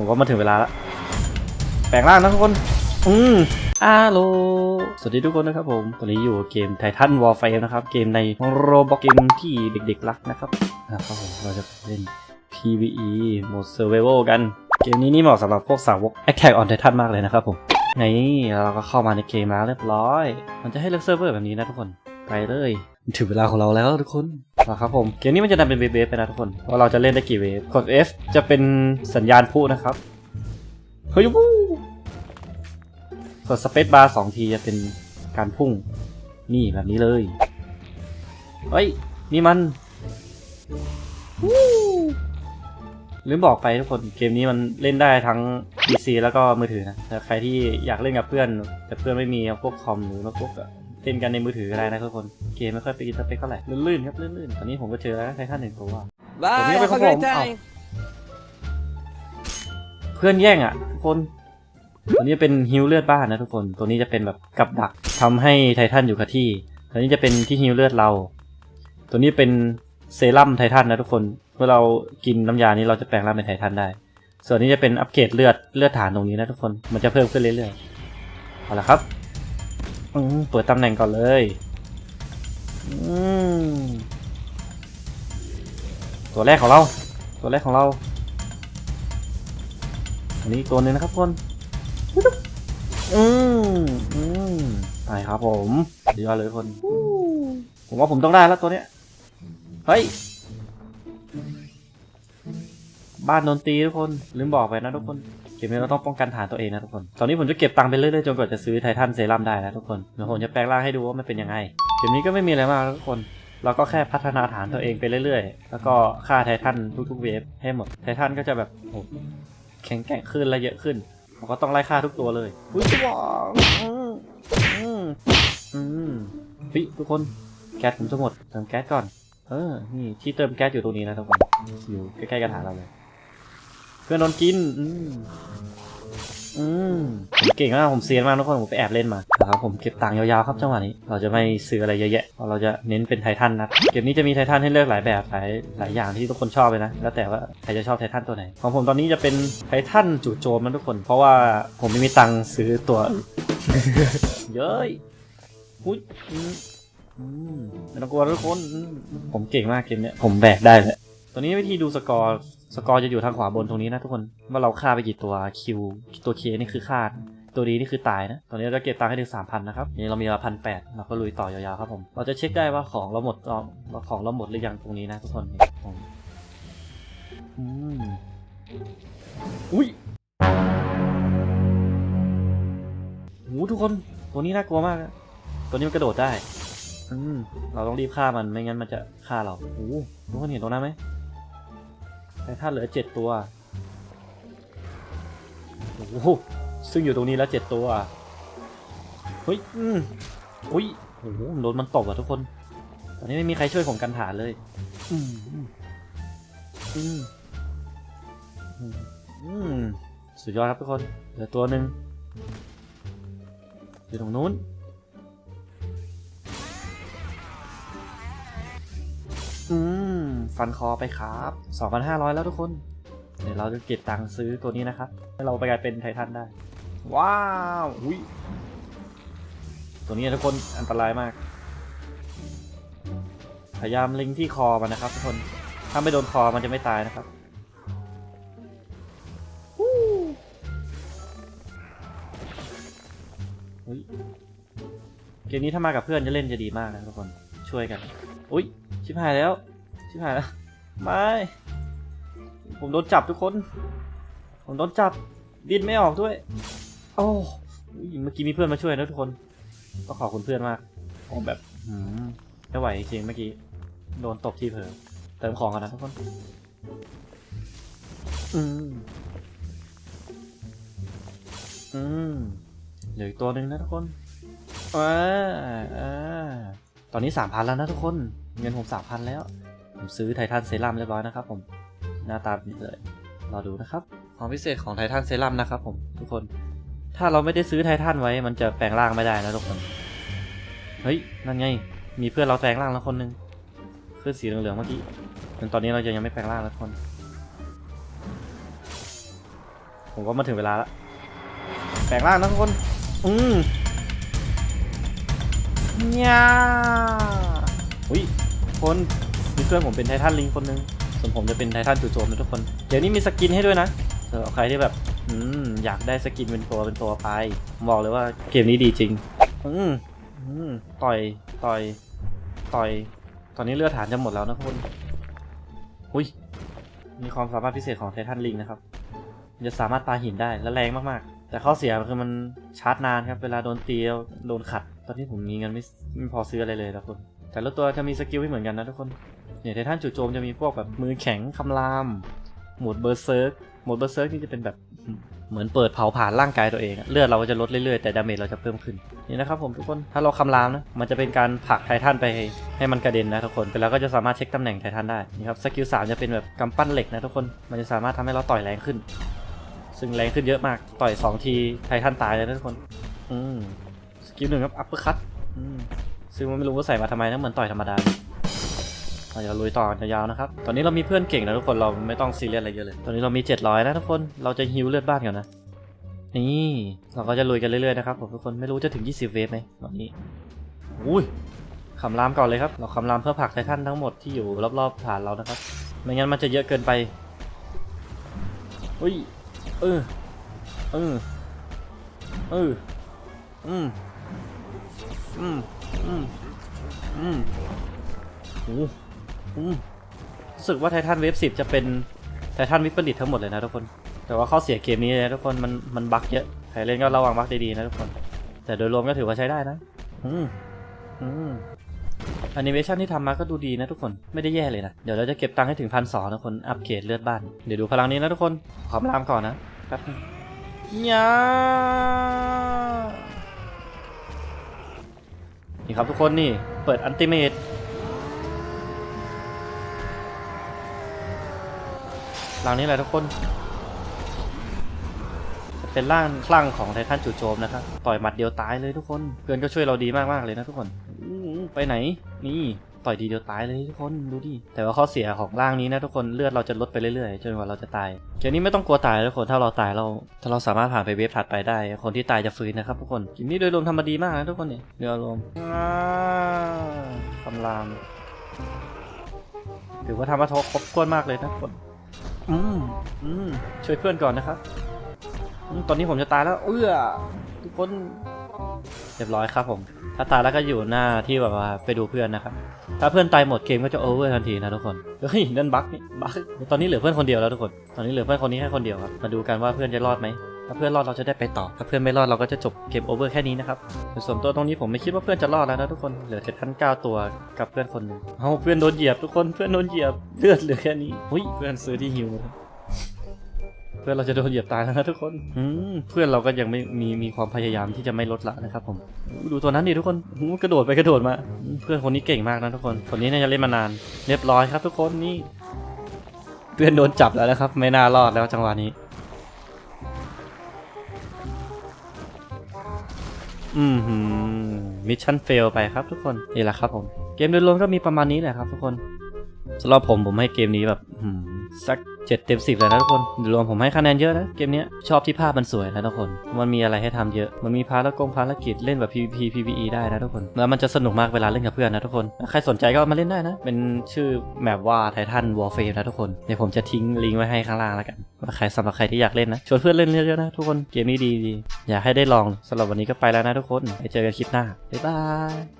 ผมว่ามาถึงเวลาแล้วแปลงร่างนะทุกคน อืมอาโลสวัสดีทุกคนนะครับผม ตอนนี้อยู่เกมไททันวอลไฟนะครับ เกมในโรบอทเกมที่เด็กๆรักนะครับ นะครับผม เราจะเล่น PVE โหมด Survival กัน เกมนี้นี่เหมาะสำหรับพวกสาวก Attack on Titan มากเลยนะครับผม นี่เราก็เข้ามาในเกมแล้วเรียบร้อย มันจะให้เลือกเซิร์ฟเวอร์แบบนี้นะทุกคน ไปเลย ถึงเวลาของเราแล้วทุกคนนะครับผมเกมนี้มันจะนำเป็นเวฟๆไปนะทุกคนว่าเราจะเล่นได้กี่เวฟกด F จะเป็นสัญญาณพูนะครับเฮ้ยวู้กดสเปซบาร์สองทีจะเป็นการพุ่งนี่แบบนี้เลยเฮ้ยนี่มันวู้ลืมบอกไปทุกคนเกมนี้มันเล่นได้ทั้ง PC แล้วก็มือถือนะแต่ใครที่อยากเล่นกับเพื่อน แต่เพื่อนไม่มีพวกคอมหรือโน้ตบุ๊กอะ เล่นกันในมือถือก็ได้นะทุกคน เกมไม่ค่อยไปกินสเปคเท่าไหร่ลื่นๆครับลื่นๆตอนนี้ผมก็เจอแล้วไททันหนึ่งตัว Bye. Have a Have a great great time. time. เพื่อนแย่งอะทุกคน ตัวนี้เป็นฮิวเลือดบ้านนะทุกคน ตัวนี้จะเป็นแบบกับดักทำให้ไททันอยู่กับที่ ตัวนี้จะเป็นที่ฮิวเลือดเรา ตัวนี้เป็นเซรั่มไททันนะทุกคน เมื่อเรากินน้ำยานี้เราจะแปลงร่างเป็นไททันได้ ส่วนนี้จะเป็นอัปเกรดเลือดเลือดฐานตรงนี้นะทุกคน มันจะเพิ่มขึ้นเรื่อยๆ เอาละครับอืม เปิดตำแหน่งก่อนเลยอืมตัวแรกของเรา ตัวแรกของเรา อันนี้ตัวนึ่งนะครับทุกคนอืมอืมไปครับผมดีมาเลยคน ผมว่าผมต้องได้แล้วตัวเนี้ย เฮ้ย บ้านโดนตีทุกคน ลืมบอกไปนะทุกคน เกมนี้เราต้องป้องกันฐานตัวเองนะทุกคน ตอนนี้ผมจะเก็บตังค์ไปเรื่อยๆจนกว่าจะซื้อไททันเซรั่มได้นะทุกคนเดี๋ยวผมจะแปลงร่างให้ดูว่ามันเป็นยังไง เกมนี้ก็ไม่มีอะไรมากทุกคน เราก็แค่พัฒนาฐานตัวเองไปเรื่อยๆ แล้วก็ฆ่าไททันทุกๆเวฟให้หมด ไททันก็จะแบบโอ้โหแข็งแกร่งขึ้นและเยอะขึ้นเราก็ต้องไล่ฆ่าทุกตัวเลยอุ้ยสว้าวอืมอืมอืมเฮ้ยทุกคนแก๊สผมจะหมดเติมแก๊สก่อน เออ นี่ที่เติมแก๊สอยู่ตรงนี้นะทุกคน อยู่ใกล้ๆกระถางเราเลย พื่อนโดนกิน อืมอืมผมเก่งมาก ผมเซียนมากทุกคน ผมไปแอบเล่นมาครับผมเก็บตังค์ยาวๆครับจังหวะนี้ เราจะไม่ซื้ออะไรเยอะแยะเพราะเราจะเน้นเป็นไททันนะ เกมนี้จะมีไททันให้เลือกหลายแบบหลายหลายอย่างที่ทุกคนชอบเลยนะ แล้วแต่ว่าใครจะชอบไททันตัวไหน ของผมตอนนี้จะเป็นไททันจู่โจมนะทุกคน เพราะว่าผมไม่มีตังค์ซื้อตัว เย้ยอุ้ยอืมอืมไม่ต้องกลัวทุกคน ผมเก่งมากเกมเนี้ย ผมแบกได้เลยตอนนี้วิธีดูสกอร์ สกอร์จะอยู่ทางขวาบนตรงนี้นะทุกคนว่าเราฆ่าไปกี่ตัวคิวตัวเคนี่คือฆ่าตัวดีนี่คือตายนะ ตอนนี้เราจะเก็บตังค์ให้ถึงสามพันนะครับ นี่เรามีมาพันแปดเราก็ลุยต่อยาวๆครับผม เราจะเช็คได้ว่าของเราหมดเราของเราหมดหรือยังตรงนี้นะทุกคนอืมอุ้ยโหทุกคนตัวนี้น่ากลัวมากนะตัวนี้มันกระโดดได้ อืม เราต้องรีบฆ่ามันไม่งั้นมันจะฆ่าเราโอ้ทุกคนเห็นตรงนั้นไหม ไททันเหลือเจ็ดตัวโอ้โหซึ่งอยู่ตรงนี้แล้วเจ็ดตัวเฮ้ยอืมอุ้ยโอ้โหโดนมันตบอะทุกคน ตอนนี้ไม่มีใครช่วยผมกันฐานเลยอืมอืมอืมอืมอืมสุดยอดครับทุกคนเหลือตัวหนึ่งอยู่ตรงนู้น อืม ฟันคอไปครับ 2,500 แล้วทุกคน เดี๋ยวเราจะเก็บตังค์ซื้อตัวนี้นะครับให้เราไปกลายเป็นไททันได้ ว้าว อุ้ย ตัวนี้นะทุกคนอันตรายมาก พยายามเล็งที่คอมันนะครับทุกคน ถ้าไม่โดนคอมันจะไม่ตายนะครับฮู้อุ้ยเกมนี้ถ้ามากับเพื่อนจะเล่นจะดีมากนะทุกคน ช่วยกัน อุ้ยชิบหายแล้ว ชิบหายแล้ว ไม่ ผมโดนจับทุกคน ผมโดนจับ ดิ้นไม่ออกด้วย โอ้เมื่อกี้มีเพื่อนมาช่วยนะทุกคน ก็ขอบคุณเพื่อนมากผมแบบไม่ไหวจริงเมื่อกี้ โดนตบที่เผลอ เติมของกันนะทุกคน อืม อืมเหลืออีกตัวหนึ่งนะทุกคนอ่าอ่า ตอนนี้สามพันแล้วนะทุกคน เงินผมสามพันแล้ว ผมซื้อไททันเซรั่มเรียบร้อยนะครับผม หน้าตาดีเลยรอดูนะครับความพิเศษของไททันเซรั่มนะครับผมทุกคน ถ้าเราไม่ได้ซื้อไททันไว้มันจะแปลงร่างไม่ได้นะทุกคน เฮ้ย นั่นไง มีเพื่อนเราแปลงร่างแล้วคนหนึงเพื่อนสีเหลืองๆเมื่อกี้ถึงตอนนี้เราจะยังไม่แปลงร่างแล้วทุกคน ผมก็มาถึงเวลาแล้วแปลงร่างนะทุกคน อืม เนี่ยอุ้ยคนมีเพื่อนผมเป็นไททันลิงคนนึงส่วนผมจะเป็นไททันจู่โจมนะทุกคน เดี๋ยวนี้มีสกินให้ด้วยนะสำหรับใครที่แบบอืมอยากได้สกินเป็นตัวเป็นตัวไปผมบอกเลยว่าเกมนี้ดีจริง อืมอืมต่อยต่อยต่อย ตอนนี้เลือดฐานจะหมดแล้วนะทุกคนอุ้ยมีความสามารถพิเศษของไททันลิงนะครับจะสามารถปาหินได้และแรงมากๆ แต่ข้อเสียคือมันชาร์จนานครับ เวลาโดนตีแล้วโดนขัด อนนี้ผมมีเงินไม่ไม่พอซื้ออะไรเลยนะทุกคนแต่ละตัวจะมีสกิลไม่เหมือนกันนะทุกคนเนี่ยไททันจู่โจมจะมีพวกแบบมือแข็งคำรามโหมดเบอร์เซิร์กโหมดเบอร์เซิร์กนี่จะเป็นแบบเหมือนเปิดเผาผ่านร่างกายตัวเองเลือดเราก็จะลดเรื่อยๆแต่ดาเมจเราจะเพิ่มขึ้นนี่นะครับผมทุกคนถ้าเราคำรามนะมันจะเป็นการผลักไททันไปให้มันกระเด็นนะทุกคนไปแล้วก็จะสามารถเช็คตำแหน่งไททันได้นี่ครับสกิลสามจะเป็นแบบกำปั้นเหล็กนะทุกคนมันจะสามารถทำให้เราต่อยแรงขึ้น ซึ่งแรงขึ้นเยอะมากต่อยสองทีไททันตายเลยนะทุกคน อืม กิลหนึ่งครับอัปเปอร์คัตซึ่งไม่รู้ว่าใส่มาทำไมนะเหมือนต่อยธรรมดาเราจะลุยต่อยาวๆนะครับ ตอนนี้เรามีเพื่อนเก่งนะทุกคน เราไม่ต้องซีเรียสอะไรเยอะเลย ตอนนี้เรามี 700นะทุกคน เราจะฮิวเลือดบ้านก่อนนะ นี่เราก็จะลุยกันเรื่อยๆนะครับผมทุกคน ไม่รู้จะถึง 20 เวฟไหมตอนนี้ อุ้ยคำรามก่อนเลยครับ เราคำรามเพื่อผลักไททันทั้งหมดที่อยู่รอบๆฐานเรานะครับ ไม่งั้นมันจะเยอะเกินไป อุ้ย เออ เออ เออ อืม อืมอืมอืมโอ้อืมรู้สึกว่าไททันเวฟสิบจะเป็นไททันวิปริตทั้งหมดเลยนะทุกคน แต่ว่าข้อเสียเกมนี้เลยนะทุกคนมันมันบั๊กเยอะใครเล่นก็ระวังบั๊กดีๆนะทุกคน แต่โดยรวมก็ถือว่าใช้ได้นะ อืมอืมแอนิเมชันที่ทำมาก็ดูดีนะทุกคนไม่ได้แย่เลยนะ เดี๋ยวเราจะเก็บตังค์ให้ถึงพันสองทุกคนอัปเกรดเลือดบ้าน เดี๋ยวดูพลังนี้นะทุกคน ขอมารามก่อนนะแป๊บนึงยา นี่ครับทุกคนนี่ เปิดอันติเมตหลังนี้แหละทุกคนเป็นร่างคลั่งของไททันจู่โจมนะครับ ต่อยหมัดเดียวตายเลยทุกคน เพื่อนก็ช่วยเราดีมากๆเลยนะทุกคน ไปไหน นี่ ต่อยทีเดียวตายเลยทุกคนดูดิแต่ว่าข้อเสียของร่างนี้นะทุกคนเลือดเราจะลดไปเรื่อยๆจนกว่าเราจะตายเกมนี้ไม่ต้องกลัวตายทุกคนถ้าเราตายเรา ถ้าเราสามารถผ่านไปเวฟถัดไปได้ คนที่ตายจะฟื้นนะครับทุกคนเกมนี้โดยรวมทำมาดีมากนะทุกคนเนี่ยโดยรวมอ่าคำรามถือว่าทำมาทครบถ้วนมากเลยนะทุกคนอืมอืมช่วยเพื่อนก่อนนะครับตอนนี้ผมจะตายแล้ว เอื้อทุกคน เรียบร้อยครับผม ถ้าตายแล้วก็อยู่หน้าที่แบบว่าไปดูเพื่อนนะครับ ถ้าเพื่อนตายหมดเกมก็จะโอเวอร์ทันทีนะทุกคน เฮ้ยนั่นบั๊กนี่บั๊กตอนนี้เหลือเพื่อนคนเดียวแล้วทุกคน ตอนนี้เหลือเพื่อนคนนี้แค่คนเดียวครับ มาดูกันว่าเพื่อนจะรอดไหมถ้าเพื่อนรอดเราจะได้ไปต่อ ถ้าเพื่อนไม่รอดเราก็จะจบเกมโอเวอร์แค่นี้นะครับส่วนตัวตรงนี้ผมไม่คิดว่าเพื่อนจะรอดแล้วนะทุกคน เหลือเจ็ดพันเก้าตัวกับเพื่อนคนหนึ่งเอ้าเพื่อนโดนเหยียบทุกคน เพื่อนโดนเหยียบ เลือดเหลือแค่นี้หุ้ยเพื่อนซื้อที่ฮิวนะครับ เพื่อนเราจะโดนเหยียบตายแล้วนะทุกคนอืเพื่อนเราก็ยังไม่มีมีความพยายามที่จะไม่ลดละนะครับผมดูตัวนั้นดิทุกคนกระโดดไปกระโดดมา เพื่อนคนนี้เก่งมากนะทุกคนคนนี้น่าจะเล่นมานาน เรียบร้อยครับทุกคนนี่เพื่อนโดนจับแล้วนะครับ ไม่น่ารอดแล้วจังหวะนี้ อืมมิชชั่นเฟลไปครับทุกคนนี่แหละครับผม เกมโดยรวมก็มีประมาณนี้แหละครับทุกคนสำหรับผมผมให้เกมนี้แบบอืม สักเจ็ดเต็มสิบเลยนะทุกคนรวมผมให้คะแนนเยอะนะเกมเนี้ยชอบที่ภาพมันสวยนะทุกคน มันมีอะไรให้ทำเยอะ มันมีภารกงภารกิจเล่นแบบ PVP PVE ได้นะทุกคน แล้วมันจะสนุกมากเวลาเล่นกับเพื่อนนะทุกคน ใครสนใจก็มาเล่นได้นะ เป็นชื่อแมปว่าไททันวอลเฟมนะทุกคน เดี๋ยวผมจะทิ้งลิงก์ไว้ให้ข้างล่างแล้วกันว่าใครสำหรับใครที่อยากเล่นนะชวนเพื่อนเล่นเยอะๆนะทุกคน เกมนี้ดีดีอยากให้ได้ลองสำหรับวันนี้ก็ไปแล้วนะทุกคนไปเจอกันคลิปหน้าบ๊ายบาย